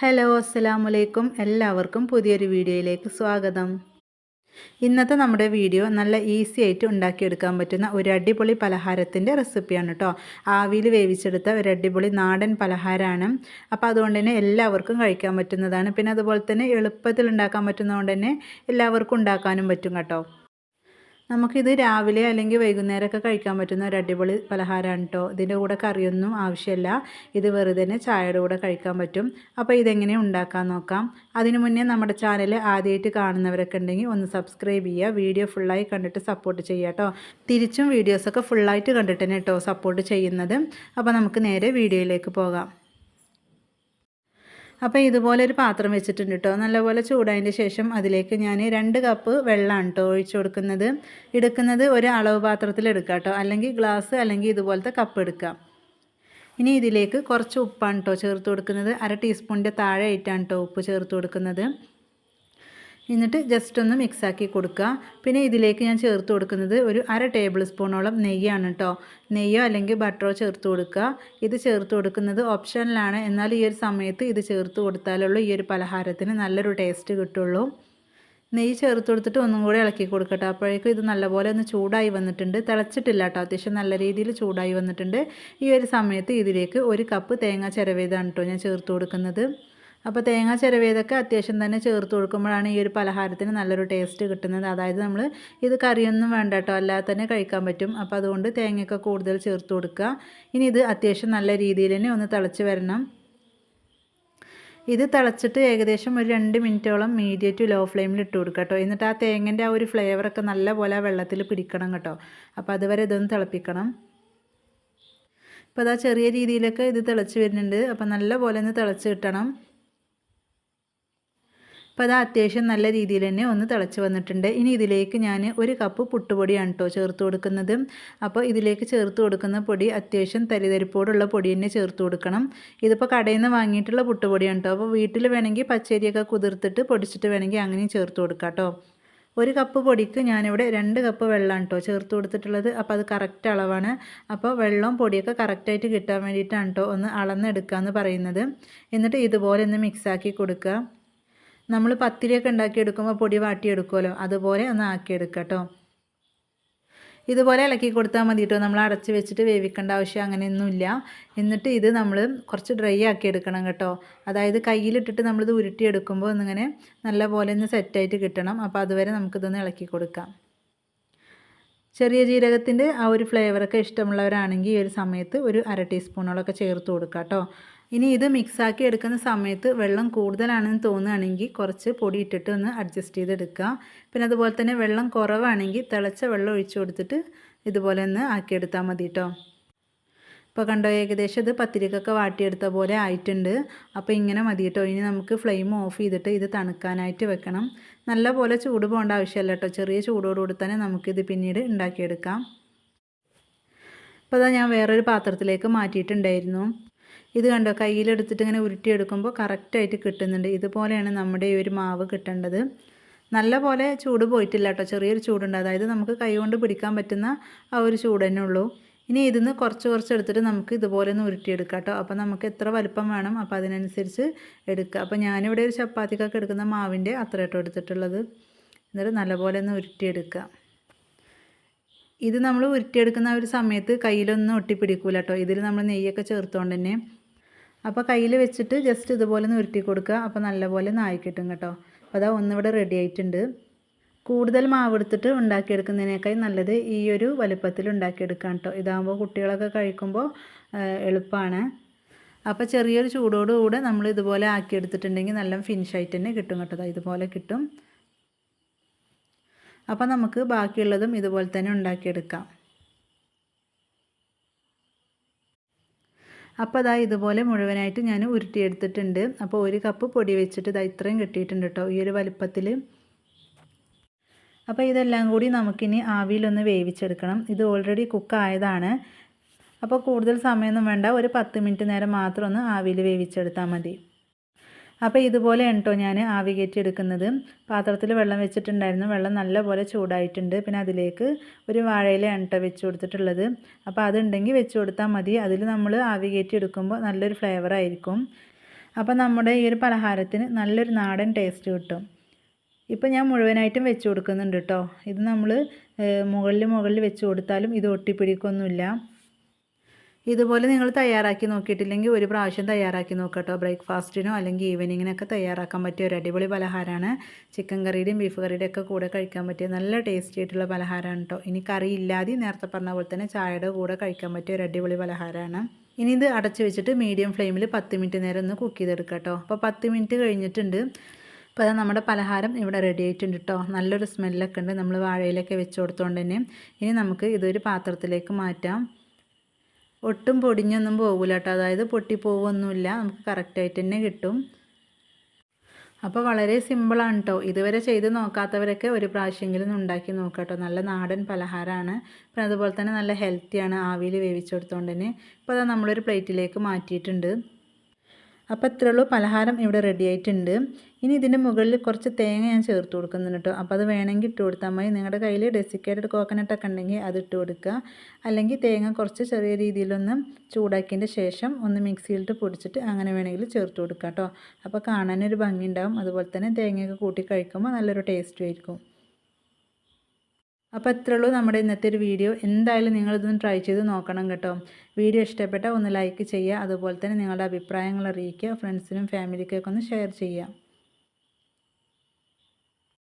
Hello അസ്സലാമു അലൈക്കും എല്ലാവർക്കും പുതിയൊരു വീഡിയോയിലേക്ക് സ്വാഗതം. ഇന്നത്തെ നമ്മുടെ വീഡിയോ നല്ല ഈസി ആയിട്ട് ഉണ്ടാക്കിയെടുക്കാൻ പറ്റുന്ന ഒരു അടിപൊളി പലഹാരത്തിന്റെ റെസിപ്പിയാണ് കേട്ടോ ആവിയിൽ വേവിച്ചെടുത്ത ഒരു അടിപൊളി നാടൻ പലഹാരമാണ്. അപ്പോൾ അതുകൊണ്ട് തന്നെ എല്ലാവർക്കും കഴിക്കാൻ പറ്റുന്നതാണ്. പിന്നെ അതുപോലെ തന്നെ എളുപ്പത്തിൽ ഉണ്ടാക്കാൻ പറ്റുന്നതുകൊണ്ട് തന്നെ എല്ലാവർക്കും ഉണ്ടാക്കാനും പറ്റും കേട്ടോ. നമുക്കിത് രാവിലെ അല്ലെങ്കിൽ വൈകുന്നേരമൊക്കെ കഴിക്കാൻ പറ്റുന്ന ഒരു അടിപൊളി പലഹാരമാണ് കേട്ടോ ഇതിന്റെ കൂടെ കറിയൊന്നും ആവശ്യമില്ല. ഇത് വെറുതെ തന്നെ ചായയുടെ കൂടെ കഴിക്കാൻ പറ്റും. അപ്പോൾ ഇതെങ്ങനെ ഉണ്ടാക്കാൻ നോക്കാം. അതിനു മുന്നേ നമ്മുടെ ചാനൽ ആദ്യമായിട്ട് കാണുന്നവരൊക്കെ ഉണ്ടെങ്കിൽ ഒന്ന് സബ്സ്ക്രൈബ് ചെയ്യുക. വീഡിയോ ഫുള്ളായി കണ്ടിട്ട് സപ്പോർട്ട് ചെയ്യുക കേട്ടോ തിരിച്ചും വീഡിയോസൊക്കെ ഫുള്ളായിട്ട് കണ്ടിട്ട് തന്നെ കേട്ടോ സപ്പോർട്ട് ചെയ്യുന്നത്. അപ്പോൾ നമുക്ക് നേരെ വീഡിയോയിലേക്ക് പോകാം. അപ്പോൾ ഇതുപോലെ ഒരു പാത്രം വെച്ചിട്ടുണ്ട് കേട്ടോ നല്ലപോലെ ചൂടായതിന്റെ ശേഷം അതിലേക്ക് ഞാൻ രണ്ട് കപ്പ് വെള്ളമാണ് കേട്ടോ ഒഴിച്ചു കൊടുക്കുന്നത്. എടുക്കുന്നത് ഒരു അളവ് പാത്രത്തിൽ എടുക്കുക കേട്ടോ അല്ലെങ്കിൽ ഗ്ലാസ് അല്ലെങ്കിൽ ഇതുപോലത്തെ കപ്പ് എടുക്കാം. ഇനി ഇതിലേക്ക് കുറച്ച് ഉപ്പാണ് കേട്ടോ ചേർത്ത് കൊടുക്കുന്നത്. അര ടീസ്പൂണിന്റെ താഴെ ആയിട്ടാണ് കേട്ടോ ഉപ്പ് ചേർത്ത് കൊടുക്കുന്നത്. എന്നിട്ട് ജസ്റ്റ് ഒന്ന് മിക്സാക്കി കൊടുക്കുക. പിന്നെ ഇതിലേക്ക് ഞാൻ ചേർത്ത് കൊടുക്കുന്നത് ഒരു അര ടേബിൾ സ്പൂണോളം നെയ്യാണ് കേട്ടോ നെയ്യോ അല്ലെങ്കിൽ ബട്ടറോ ചേർത്ത് കൊടുക്കുക. ഇത് ചേർത്ത് കൊടുക്കുന്നത് ഓപ്ഷനിലാണ് എന്നാൽ ഈ ഒരു സമയത്ത് ഇത് ചേർത്ത് കൊടുത്താലുള്ളൂ ഈ ഒരു പലഹാരത്തിന് നല്ലൊരു ടേസ്റ്റ് കിട്ടുള്ളൂ. നെയ്യ് ചേർത്ത് കൊടുത്തിട്ട് ഒന്നും കൂടി ഇളക്കി കൊടുക്കട്ടെ അപ്പോഴേക്കും ഇത് നല്ലപോലെ ഒന്ന് ചൂടായി വന്നിട്ടുണ്ട്. തിളച്ചിട്ടില്ല കേട്ടോ അത്യാവശ്യം നല്ല രീതിയിൽ ചൂടായി വന്നിട്ടുണ്ട്. ഈ ഒരു സമയത്ത് ഇതിലേക്ക് ഒരു കപ്പ് തേങ്ങ ചിരവേതാണ് കേട്ടോ ഞാൻ ചേർത്ത് കൊടുക്കുന്നത്. അപ്പോൾ തേങ്ങ ചിരവിയതൊക്കെ അത്യാവശ്യം തന്നെ ചേർത്ത് കൊടുക്കുമ്പോഴാണ് ഈ ഒരു പലഹാരത്തിന് നല്ലൊരു ടേസ്റ്റ് കിട്ടുന്നത്. അതായത് നമ്മൾ ഇത് കറിയൊന്നും വേണ്ട കേട്ടോ അല്ലാതെ തന്നെ കഴിക്കാൻ പറ്റും. അപ്പോൾ അതുകൊണ്ട് തേങ്ങയൊക്കെ കൂടുതൽ ചേർത്ത് കൊടുക്കുക. ഇനി ഇത് അത്യാവശ്യം നല്ല രീതിയിൽ തന്നെ ഒന്ന് തിളച്ച് വരണം. ഇത് തിളച്ചിട്ട് ഏകദേശം ഒരു രണ്ട് മിനിറ്റോളം മീഡിയം ടു ലോ ഫ്ലെയിമിൽ ഇട്ട് കൊടുക്കുക കേട്ടോ എന്നിട്ട് ആ തേങ്ങന്റെ ആ ഒരു ഫ്ലേവറൊക്കെ നല്ലപോലെ വെള്ളത്തിൽ പിടിക്കണം കേട്ടോ അപ്പോൾ അതുവരെ ഇതൊന്ന് തിളപ്പിക്കണം. ഇപ്പോൾ അതാ ചെറിയ രീതിയിലൊക്കെ ഇത് തിളച്ച് വരുന്നുണ്ട്. അപ്പോൾ നല്ല പോലെ ഒന്ന് തിളച്ച് കിട്ടണം. അപ്പോൾ അത് അത്യാവശ്യം നല്ല രീതിയിൽ തന്നെ ഒന്ന് തിളച്ച് വന്നിട്ടുണ്ട്. ഇനി ഇതിലേക്ക് ഞാൻ ഒരു കപ്പ് പുട്ടുപൊടിയാണ് കേട്ടോ ചേർത്ത് കൊടുക്കുന്നത്. അപ്പോൾ ഇതിലേക്ക് ചേർത്ത് കൊടുക്കുന്ന പൊടി അത്യാവശ്യം തരിതരിപ്പോടുള്ള പൊടി തന്നെ ചേർത്ത് കൊടുക്കണം. ഇതിപ്പോൾ കടയിൽ നിന്ന് വാങ്ങിയിട്ടുള്ള പുട്ടുപൊടിയാണ് കേട്ടോ അപ്പോൾ വീട്ടിൽ വേണമെങ്കിൽ പച്ചരിയൊക്കെ കുതിർത്തിട്ട് പൊടിച്ചിട്ട് വേണമെങ്കിൽ അങ്ങനെയും ചേർത്ത് കൊടുക്കാം കേട്ടോ ഒരു കപ്പ് പൊടിക്ക് ഞാനിവിടെ രണ്ട് കപ്പ് വെള്ളമാണ് കേട്ടോ ചേർത്ത് കൊടുത്തിട്ടുള്ളത്. അപ്പോൾ അത് കറക്റ്റ് അളവാണ്. അപ്പോൾ വെള്ളവും പൊടിയൊക്കെ കറക്റ്റായിട്ട് കിട്ടാൻ വേണ്ടിയിട്ടാണ് കേട്ടോ ഒന്ന് അളന്നെടുക്കുക എന്ന് പറയുന്നത്. എന്നിട്ട് ഇതുപോലെ ഒന്ന് മിക്സാക്കി കൊടുക്കുക. നമ്മൾ പത്തിരിയൊക്കെ ഉണ്ടാക്കിയെടുക്കുമ്പോൾ പൊടി വാട്ടിയെടുക്കുമല്ലോ അതുപോലെ ഒന്ന് ആക്കിയെടുക്കുക കേട്ടോ ഇതുപോലെ ഇളക്കി കൊടുത്താൽ മതി കേട്ടോ നമ്മൾ അടച്ച് വെച്ചിട്ട് വേവിക്കേണ്ട ആവശ്യം അങ്ങനെയൊന്നുമില്ല. എന്നിട്ട് ഇത് നമ്മൾ കുറച്ച് ഡ്രൈ ആക്കി എടുക്കണം കേട്ടോ. അതായത് കയ്യിലിട്ടിട്ട് നമ്മളിത് ഉരുട്ടിയെടുക്കുമ്പോൾ ഒന്നിങ്ങനെ നല്ല പോലെ ഒന്ന് സെറ്റായിട്ട് കിട്ടണം. അപ്പോൾ അതുവരെ നമുക്കിതൊന്ന് ഇളക്കി കൊടുക്കാം. ചെറിയ ജീരകത്തിന്റെ ആ ഒരു ഫ്ലേവറൊക്കെ ഇഷ്ടമുള്ളവരാണെങ്കിൽ ഈ ഒരു സമയത്ത് ഒരു അര ടീസ്പൂണോളൊക്കെ ചേർത്ത് കൊടുക്കാം കേട്ടോ ഇനി ഇത് മിക്സാക്കി എടുക്കുന്ന സമയത്ത് വെള്ളം കൂടുതലാണെന്ന് തോന്നുകയാണെങ്കിൽ കുറച്ച് പൊടി ഇട്ടിട്ട് ഒന്ന് അഡ്ജസ്റ്റ് ചെയ്തെടുക്കുക. പിന്നെ അതുപോലെ തന്നെ വെള്ളം കുറവാണെങ്കിൽ തിളച്ച വെള്ളം ഒഴിച്ചു കൊടുത്തിട്ട് ഇതുപോലെ ഒന്ന് ആക്കിയെടുത്താൽ മതി കേട്ടോ ഇപ്പോൾ കണ്ടോ ഏകദേശം ഇത് പത്തിരിക്കൊക്കെ വാട്ടിയെടുത്ത പോലെ ആയിട്ടുണ്ട്. അപ്പോൾ ഇങ്ങനെ മതി കേട്ടോ ഇനി നമുക്ക് ഫ്ലെയിം ഓഫ് ചെയ്തിട്ട് ഇത് തണുക്കാനായിട്ട് വെക്കണം. നല്ല പോലെ ചൂട് പോകേണ്ട ആവശ്യമല്ല കേട്ടോ ചെറിയ ചൂടോടുകൂടി തന്നെ നമുക്കിത് പിന്നീട് ഉണ്ടാക്കിയെടുക്കാം. അപ്പോൾ അതാ ഞാൻ വേറൊരു പാത്രത്തിലേക്ക് മാറ്റിയിട്ടുണ്ടായിരുന്നു. ഇത് കണ്ടോ? കയ്യിലെടുത്തിട്ട് ഇങ്ങനെ ഉരുട്ടിയെടുക്കുമ്പോൾ കറക്റ്റായിട്ട് കിട്ടുന്നുണ്ട്. ഇതുപോലെയാണ് നമ്മുടെ ഈ ഒരു മാവ് കിട്ടേണ്ടത്. നല്ല പോലെ ചൂട് പോയിട്ടില്ല കേട്ടോ. ചെറിയൊരു ചൂടുണ്ട്. അതായത് നമുക്ക് കൈ കൊണ്ട് പിടിക്കാൻ പറ്റുന്ന ആ ഒരു ചൂട് തന്നെ ഉള്ളൂ. ഇനി ഇതിന്ന് കുറച്ച് കുറച്ച് എടുത്തിട്ട് നമുക്ക് ഇതുപോലെ ഒന്ന് ഉരുട്ടിയെടുക്കാം കേട്ടോ. അപ്പോൾ നമുക്ക് എത്ര വലുപ്പം വേണം? അപ്പോൾ അതിനനുസരിച്ച് എടുക്കുക അപ്പോൾ ഞാനിവിടെ ഒരു ചപ്പാത്തിക്കൊക്കെ എടുക്കുന്ന മാവിന്റെ അത്ര കേട്ടോ എടുത്തിട്ടുള്ളത്. എന്നിട്ട് നല്ലപോലെ ഒന്ന് ഉരുട്ടിയെടുക്കുക ഇത് നമ്മൾ ഉരുട്ടിയെടുക്കുന്ന ഒരു സമയത്ത് കയ്യിലൊന്നും ഒട്ടിപ്പിടിക്കൂല കേട്ടോ. ഇതിൽ നമ്മൾ നെയ്യൊക്കെ ചേർത്തുകൊണ്ട് തന്നെ അപ്പോൾ കയ്യിൽ വെച്ചിട്ട് ജസ്റ്റ് ഇതുപോലെ ഒന്ന് ഉരുട്ടി കൊടുക്കുക. അപ്പോൾ നല്ലപോലെ നായി കിട്ടും. കേട്ടോ അപ്പോൾ അതാ ഒന്നിവിടെ റെഡി ആയിട്ടുണ്ട്. കൂടുതൽ മാവ് എടുത്തിട്ട് ഉണ്ടാക്കിയെടുക്കുന്നതിനേക്കാൾ നല്ലത് ഈ ഒരു വലുപ്പത്തിൽ ഉണ്ടാക്കിയെടുക്കാം കേട്ടോ. ഇതാകുമ്പോൾ കുട്ടികളൊക്കെ കഴിക്കുമ്പോൾ എളുപ്പമാണ് അപ്പോൾ ചെറിയൊരു ചൂടോടുകൂടെ നമ്മൾ ഇതുപോലെ ആക്കിയെടുത്തിട്ടുണ്ടെങ്കിൽ നല്ല ഫിനിഷായിട്ട് തന്നെ കിട്ടും കേട്ടോ. ഇതുപോലെ കിട്ടും. അപ്പോൾ നമുക്ക് ബാക്കിയുള്ളതും ഇതുപോലെ തന്നെ ഉണ്ടാക്കിയെടുക്കാം. അപ്പോൾ അതാ ഇതുപോലെ മുഴുവനായിട്ട് ഞാൻ ഉരുട്ടിയെടുത്തിട്ടുണ്ട്. അപ്പോൾ ഒരു കപ്പ് പൊടി വെച്ചിട്ട് ഇതാ ഇത്രയും കിട്ടിയിട്ടുണ്ട് കേട്ടോ ഈ ഒരു വലുപ്പത്തിൽ അപ്പോൾ ഇതെല്ലാം കൂടി നമുക്കിനി ആവിയിലൊന്ന് വേവിച്ചെടുക്കണം. ഇത് ഓൾറെഡി കുക്കായതാണ് അപ്പോൾ കൂടുതൽ സമയമൊന്നും വേണ്ട ഒരു പത്ത് മിനിറ്റ് നേരം മാത്രം ഒന്ന് ആവിയിൽ വേവിച്ചെടുത്താൽ മതി. അപ്പോൾ ഇതുപോലെ കേട്ടോ ഞാൻ ആവി കയറ്റി എടുക്കുന്നത് പാത്രത്തിൽ വെള്ളം വെച്ചിട്ടുണ്ടായിരുന്നു. വെള്ളം നല്ലപോലെ ചൂടായിട്ടുണ്ട്. പിന്നെ അതിലേക്ക് ഒരു വാഴയില എണ്ണ വെച്ച് കൊടുത്തിട്ടുള്ളത്. അപ്പോൾ അതുണ്ടെങ്കിൽ വെച്ച് കൊടുത്താൽ മതി. അതിൽ നമ്മൾ ആവി കയറ്റി എടുക്കുമ്പോൾ നല്ലൊരു ഫ്ലേവർ ആയിരിക്കും. അപ്പോൾ നമ്മുടെ ഈ ഒരു പലഹാരത്തിന് നല്ലൊരു നാടൻ ടേസ്റ്റ് കിട്ടും. ഇപ്പോൾ ഞാൻ മുഴുവനായിട്ടും വെച്ച് കൊടുക്കുന്നുണ്ട് കേട്ടോ ഇത് നമ്മൾ മുകളിൽ മുകളിൽ വെച്ച് കൊടുത്താലും ഇത് ഒട്ടിപ്പിടിക്കൊന്നുമില്ല. ഇതുപോലെ നിങ്ങൾ തയ്യാറാക്കി നോക്കിയിട്ടില്ലെങ്കിൽ ഒരു പ്രാവശ്യം തയ്യാറാക്കി നോക്കട്ടോ. ബ്രേക്ക്ഫാസ്റ്റിനോ അല്ലെങ്കിൽ ഈവനിങ്ങിനൊക്കെ തയ്യാറാക്കാൻ പറ്റിയ ഒരു അടിപൊളി പലഹാരമാണ് ചിക്കൻ കറിയുടെയും ബീഫ് കറിയുടെയും ഒക്കെ കൂടെ കഴിക്കാൻ പറ്റിയ നല്ല ടേസ്റ്റി ആയിട്ടുള്ള പലഹാരമാണ് കേട്ടോ ഇനി കറി ഇല്ലാതെ നേരത്തെ പറഞ്ഞ പോലെ തന്നെ ചായയുടെ കൂടെ കഴിക്കാൻ പറ്റിയ ഒരു അടിപൊളി പലഹാരമാണ് ഇനി ഇത് അടച്ചു വെച്ചിട്ട് മീഡിയം ഫ്ലെയിമിൽ പത്ത് മിനിറ്റ് നേരം ഒന്ന് കുക്ക് ചെയ്തെടുക്കാം കേട്ടോ അപ്പോൾ പത്ത് മിനിറ്റ് കഴിഞ്ഞിട്ടുണ്ട്. അപ്പോൾ നമ്മുടെ പലഹാരം ഇവിടെ റെഡി ആയിട്ടുണ്ട് കേട്ടോ നല്ലൊരു സ്മെല്ലൊക്കെ ഉണ്ട്. നമ്മൾ വാഴയിലൊക്കെ വെച്ച് കൊടുത്തോണ്ട് തന്നെ. ഇനി നമുക്ക് ഇതൊരു പാത്രത്തിലേക്ക് മാറ്റാം. ഒട്ടും പൊടിഞ്ഞൊന്നും പോകില്ല കേട്ടോ അതായത് പൊട്ടിപ്പോവൊന്നുമില്ല. നമുക്ക് കറക്റ്റായിട്ട് തന്നെ കിട്ടും. അപ്പോൾ വളരെ സിമ്പിളാണ് കേട്ടോ ഇതുവരെ ചെയ്ത് നോക്കാത്തവരൊക്കെ ഒരു പ്രാവശ്യമെങ്കിലും ഉണ്ടാക്കി നോക്കാം കേട്ടോ നല്ല നാടൻ പലഹാരമാണ് പിന്നെ അതുപോലെ തന്നെ നല്ല ഹെൽത്തിയാണ് ആവിയിൽ വേവിച്ചെടുത്തോണ്ട് തന്നെ. ഇപ്പോൾ അത് നമ്മളൊരു പ്ലേറ്റിലേക്ക് മാറ്റിയിട്ടുണ്ട്. അപ്പോൾ ഇത്രയുള്ളൂ. പലഹാരം ഇവിടെ റെഡി ആയിട്ടുണ്ട്. ഇനി ഇതിന്റെ മുകളിൽ കുറച്ച് തേങ്ങ ഞാൻ ചേർത്ത് കൊടുക്കുന്നുണ്ട് കേട്ടോ. അപ്പോൾ അത് വേണമെങ്കിൽ ഇട്ട് കൊടുത്താൽ മതി. നിങ്ങളുടെ കയ്യിൽ ഡെസിക്കേറ്റഡ് കോക്കനട്ട് ഒക്കെ ഉണ്ടെങ്കിൽ അത് ഇട്ട് കൊടുക്കുക. അല്ലെങ്കിൽ തേങ്ങ കുറച്ച് ചെറിയ രീതിയിലൊന്ന് ചൂടാക്കിയതിന്റെ ശേഷം ഒന്ന് മിക്സിയിലിട്ട് പൊടിച്ചിട്ട് അങ്ങനെ വേണമെങ്കിൽ ചേർത്ത് കൊടുക്കുക കേട്ടോ. അപ്പോൾ കാണാനൊരു ഭംഗി ഉണ്ടാവും. അതുപോലെ തന്നെ തേങ്ങയൊക്കെ കൂട്ടി കഴിക്കുമ്പോൾ നല്ലൊരു ടേസ്റ്റും ആയിരിക്കും. അപ്പോൾ അത്രേ ഉള്ളൂ നമ്മുടെ ഇന്നത്തെ ഒരു വീഡിയോ. എന്തായാലും നിങ്ങളിതൊന്ന് ട്രൈ ചെയ്ത് നോക്കണം കേട്ടോ. വീഡിയോ ഇഷ്ടപ്പെട്ടാൽ ഒന്ന് ലൈക്ക് ചെയ്യുക. അതുപോലെ തന്നെ നിങ്ങളുടെ അഭിപ്രായങ്ങൾ അറിയിക്കുക. ഫ്രണ്ട്സിനും ഫാമിലിക്കൊക്കെ ഒന്ന് ഷെയർ ചെയ്യുക.